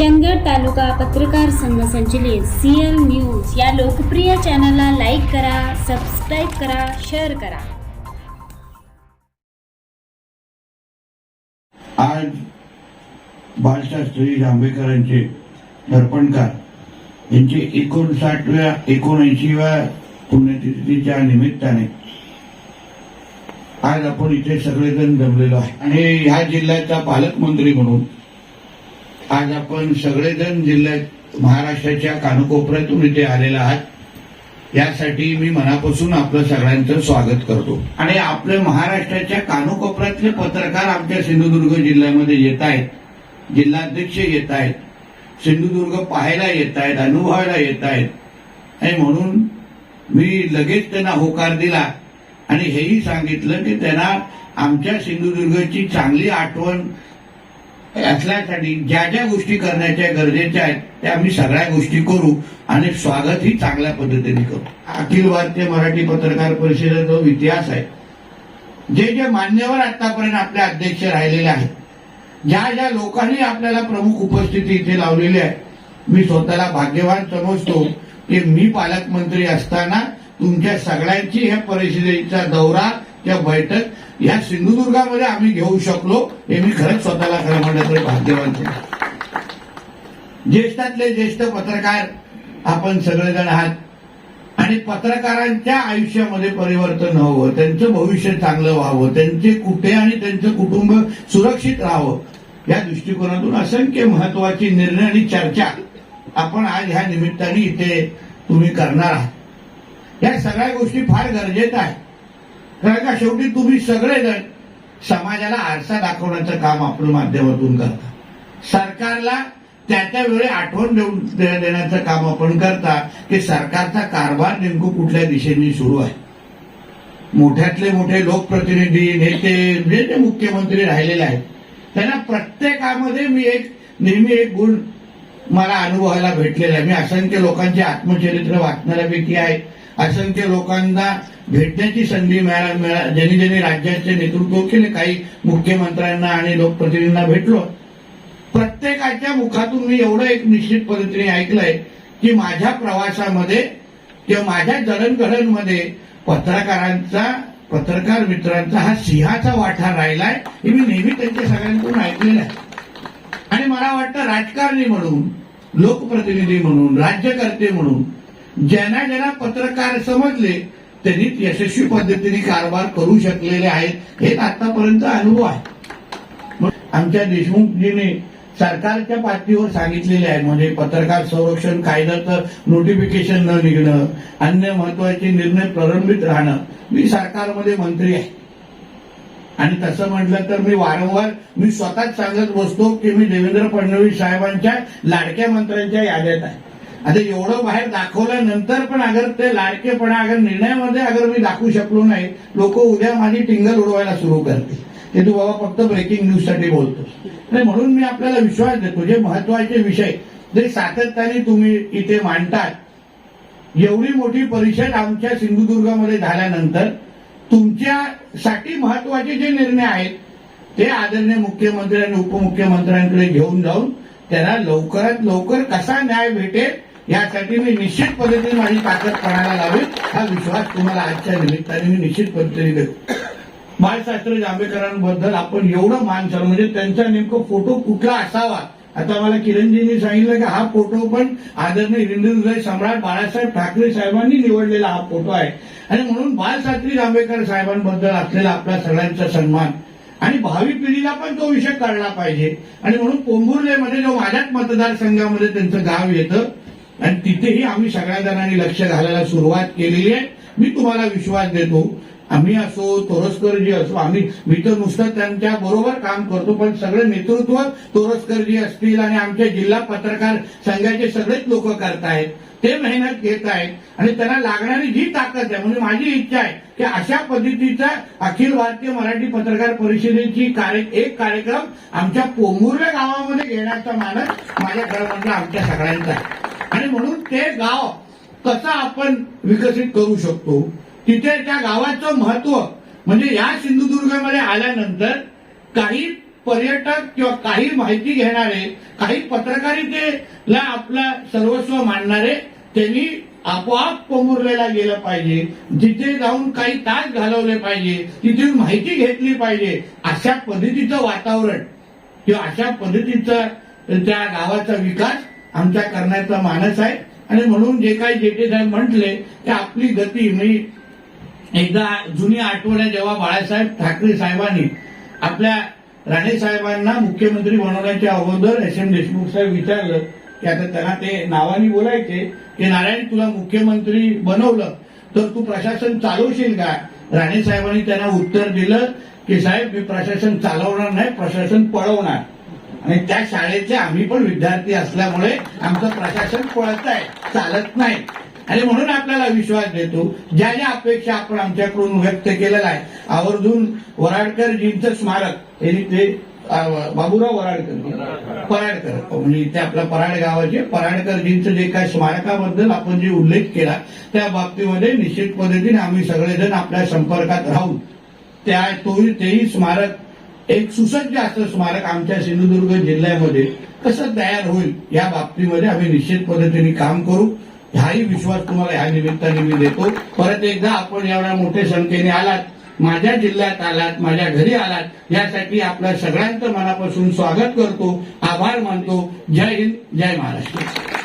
चंदगड तालुका पत्रकार संघ संचलित सीएल न्यूज या लोकप्रिय चॅनलला लाईक करा सबस्क्राईब करा शेअर करा. आज बाळशास्त्री जांभेकरांचे दर्पणकार यांचे एकोणसाठव्या एकोणऐंशीव्या पुण्यतिथीच्या निमित्ताने आज आपण इथे सगळेजण जमलेलो आहे. आणि ह्या जिल्ह्याचा पालकमंत्री म्हणून आज आपण सगळेजण जिल्ह्यात महाराष्ट्राच्या कानकोपऱ्यातून इथे आलेला आहात. यासाठी मी मनापासून आपलं सगळ्यांचं स्वागत करतो. आणि आपले महाराष्ट्राच्या कानोकोपऱ्यातले पत्रकार आमच्या सिंधुदुर्ग जिल्ह्यामध्ये येत आहेत. जिल्हाध्यक्ष येत आहेत. सिंधुदुर्ग पाहायला येत आहेत अनुभवायला येत आहेत. आणि म्हणून मी लगेच त्यांना होकार दिला आणि हेही सांगितलं की त्यांना आमच्या सिंधुदुर्गची चांगली आठवण असल्यासाठी ज्या ज्या गोष्टी करण्याच्या गरजेच्या आहेत त्या आम्ही सगळ्या गोष्टी करू आणि स्वागत ही चांगल्या पद्धतीने करू. अखिल भारतीय मराठी पत्रकार परिषदेचा जो इतिहास आहे जे जे मान्यवर आतापर्यंत आपले अध्यक्ष राहिलेले आहेत ज्या ज्या लोकांनी आपल्याला प्रमुख उपस्थिती इथे लावलेली आहे मी स्वतःला भाग्यवान समजतो की मी पालकमंत्री असताना तुमच्या सगळ्यांची ह्या परिषदेचा दौरा किंवा बैठक या सिंधुदुर्गामध्ये आम्ही घेऊ शकलो हे मी खरंच स्वतःला खरं म्हणलं तरी भाग्यवान ज्येष्ठातले ज्येष्ठ पत्रकार आपण सगळेजण आहात आणि पत्रकारांच्या आयुष्यामध्ये परिवर्तन हवं त्यांचं भविष्य चांगलं व्हावं त्यांचे कुठे आणि त्यांचं कुटुंब सुरक्षित राहावं या दृष्टिकोनातून असंख्य महत्त्वाचे निर्णय आणि चर्चा आपण आज ह्या निमित्ताने इथे तुम्ही करणार आहात. या सगळ्या गोष्टी फार गरजेच्या आहेत. कारण का शेवटी तुम्ही सगळेजण समाजाला आरसा दाखवण्याचं काम आपण माध्यमातून करता. सरकारला त्या त्या वेळी आठवण देऊन देण्याचं काम आपण करता की सरकारचा कारभार नेमकं कुठल्या दिशेने सुरू आहे. मोठ्यातले मोठे लोकप्रतिनिधी नेते जे जे मुख्यमंत्री राहिलेले आहेत त्यांना प्रत्येकामध्ये मी एक नेहमी एक गुण मला अनुभवायला भेटलेला आहे. मी असंख्य लोकांचे आत्मचरित्र वाचणाऱ्यापैकी आहे. असंख्य लोकांना भेटण्याची संधी मिळाला मिळा ज्यांनी ज्यांनी राज्याचे नेतृत्व केले काही मुख्यमंत्र्यांना आणि लोकप्रतिनिधींना भेटलो. प्रत्येकाच्या मुखातून मी एवढं एक निश्चित पद्धतीने ऐकलंय की माझ्या प्रवासामध्ये किंवा माझ्या जडणघडणमध्ये पत्रकारांचा पत्रकार मित्रांचा हा सिंहाचा वाठा राहिलाय हे मी नेहमी त्यांच्या सगळ्यांकडून ऐकलेलं आहे. आणि मला वाटतं राजकारणी म्हणून लोकप्रतिनिधी म्हणून राज्यकर्ते म्हणून ज्यांना ज्यांना पत्रकार समजले त्यांनी यशस्वी पद्धतीने कारभार करू शकलेले आहेत. हे आतापर्यंत अनुभव आहे. मग आमच्या देशमुखजीने सरकारच्या पातळीवर सांगितलेले आहे. म्हणजे पत्रकार संरक्षण कायद्याचं नोटिफिकेशन न निघणं अन्य महत्त्वाचे निर्णय प्रलंबित राहणं मी सरकारमध्ये मंत्री आहे. आणि तसं म्हटलं तर मी वारंवार मी स्वतःच सांगत बसतो की मी देवेंद्र फडणवीस साहेबांच्या लाडक्या मंत्र्यांच्या याद्यात आहे. आता एवढं बाहेर दाखवल्यानंतर पण अगर ते लाडकेपणा अगर निर्णयामध्ये अगर मी दाखवू शकलो नाही लोक उद्या माझी टिंगल उडवायला सुरू करतील. ते तू बाबा फक्त ब्रेकिंग न्यूजसाठी बोलतो म्हणून मी आपल्याला विश्वास देतो जे महत्त्वाचे विषय जे सातत्याने तुम्ही इथे मांडतात एवढी मोठी परिषद आमच्या सिंधुदुर्गामध्ये झाल्यानंतर तुमच्यासाठी महत्त्वाचे जे निर्णय आहेत ते आदरणीय मुख्यमंत्री आणि उपमुख्यमंत्र्यांकडे घेऊन जाऊन त्यांना लवकरात लवकर कसा न्याय भेटेल यासाठी मी निश्चित पद्धतीने माझी ताकद पणाला लावेल हा विश्वास तुम्हाला आजच्या निमित्ताने मी निश्चित पद्धतीने देतो. बाळशास्त्री जांभेकरांबद्दल आपण एवढं मान सर म्हणजे त्यांचा नेमकं फोटो कुठला असावा? आता मला किरणजींनी सांगितलं की हा फोटो पण आदरणीय हिंदुहृदय सम्राट बाळासाहेब ठाकरे साहेबांनी निवडलेला हा फोटो आहे. आणि म्हणून बाळशास्त्री जांभेकर साहेबांबद्दल असलेला आपला सगळ्यांचा सन्मान आणि भावी पिढीला पण तो विषय कळला पाहिजे. आणि म्हणून पोंभुर्लेमध्ये जो माझ्याच मतदारसंघामध्ये त्यांचं गाव येतं आणि तिथेही आम्ही सगळ्या जणांनी लक्ष घालायला सुरुवात केलेली आहे. मी तुम्हाला विश्वास देतो आम्ही असो तोरसकरजी असो आम्ही मी तर नुसतं त्यांच्या बरोबर काम करतो पण सगळे नेतृत्व तोरसकरजी असतील आणि आमच्या जिल्हा पत्रकार संघाचे सगळेच लोक करतायत ते मेहनत घेत आहेत आणि त्यांना लागणारी जी ताकद आहे म्हणजे माझी इच्छा आहे की अशा पद्धतीचा अखिल भारतीय मराठी पत्रकार परिषदेची कार्य एक कार्यक्रम आमच्या पोंभुर्ले गावामध्ये घेण्याचा मानस माझ्या घरामधला आमच्या सगळ्यांचा आहे. आणि म्हणून ते गाव कसं आपण विकसित करू शकतो तिथे त्या गावाचं महत्त्व म्हणजे या सिंधुदुर्गमध्ये आल्यानंतर काही पर्यटक किंवा काही माहिती घेणारे काही पत्रकारितेला आपला सर्वस्व मानणारे त्यांनी आपोआप कोमुरलेला गेलं पाहिजे. जिथे जाऊन काही तास घालवले पाहिजे तिथे माहिती घेतली पाहिजे. अशा पद्धतीचं वातावरण किंवा अशा पद्धतीचा त्या गावाचा विकास आमचा करण्याचा मानस आहे. आणि म्हणून जे काही जेटे साहेब म्हटले ते आपली गती. मी एकदा जुनी आठवण आहे जेव्हा बाळासाहेब ठाकरे साहेबांनी आपल्या राणे साहेबांना मुख्यमंत्री बनवण्याच्या अगोदर एस एम देशमुख साहेब विचारलं की आता त्यांना ते नावाने बोलायचे की नारायण तुला मुख्यमंत्री बनवलं तर तू प्रशासन चालवशील का? राणे साहेबांनी त्यांना उत्तर दिलं की साहेब मी प्रशासन चालवणार नाही प्रशासन पळवणार. आणि त्या शाळेचे आम्ही पण विद्यार्थी असल्यामुळे आमचं प्रशासन पळत आहे चालत नाही. आणि म्हणून आपल्याला विश्वास देतो ज्या ज्या अपेक्षा आपण आमच्याकडून व्यक्त केलेला आहे. आवर्जून वराडकरजींचं स्मारक यांनी ते बाबूराव वराडकर पराडकर म्हणजे ते आपल्या पराड गावाचे पराडकरजींचं जे काय स्मारकाबद्दल आपण जे उल्लेख केला त्या बाबतीमध्ये निश्चित पद्धतीने आम्ही सगळेजण आपल्या संपर्कात राहून त्या तोही तेही स्मारक एक सुसज्ज असं स्मारक आमच्या सिंधुदुर्ग जिल्ह्यामध्ये कसं तयार होईल या बाबतीमध्ये आम्ही निश्चित पद्धतीने काम करू. हाही विश्वास तुम्हाला या निमित्ताने मी देतो. परत एकदा आपण एवढ्या मोठ्या संख्येने आलात माझ्या जिल्ह्यात आलात माझ्या घरी आलात यासाठी आपल्या सगळ्यांचं मनापासून स्वागत करतो आभार मानतो. जय हिंद जय महाराष्ट्र.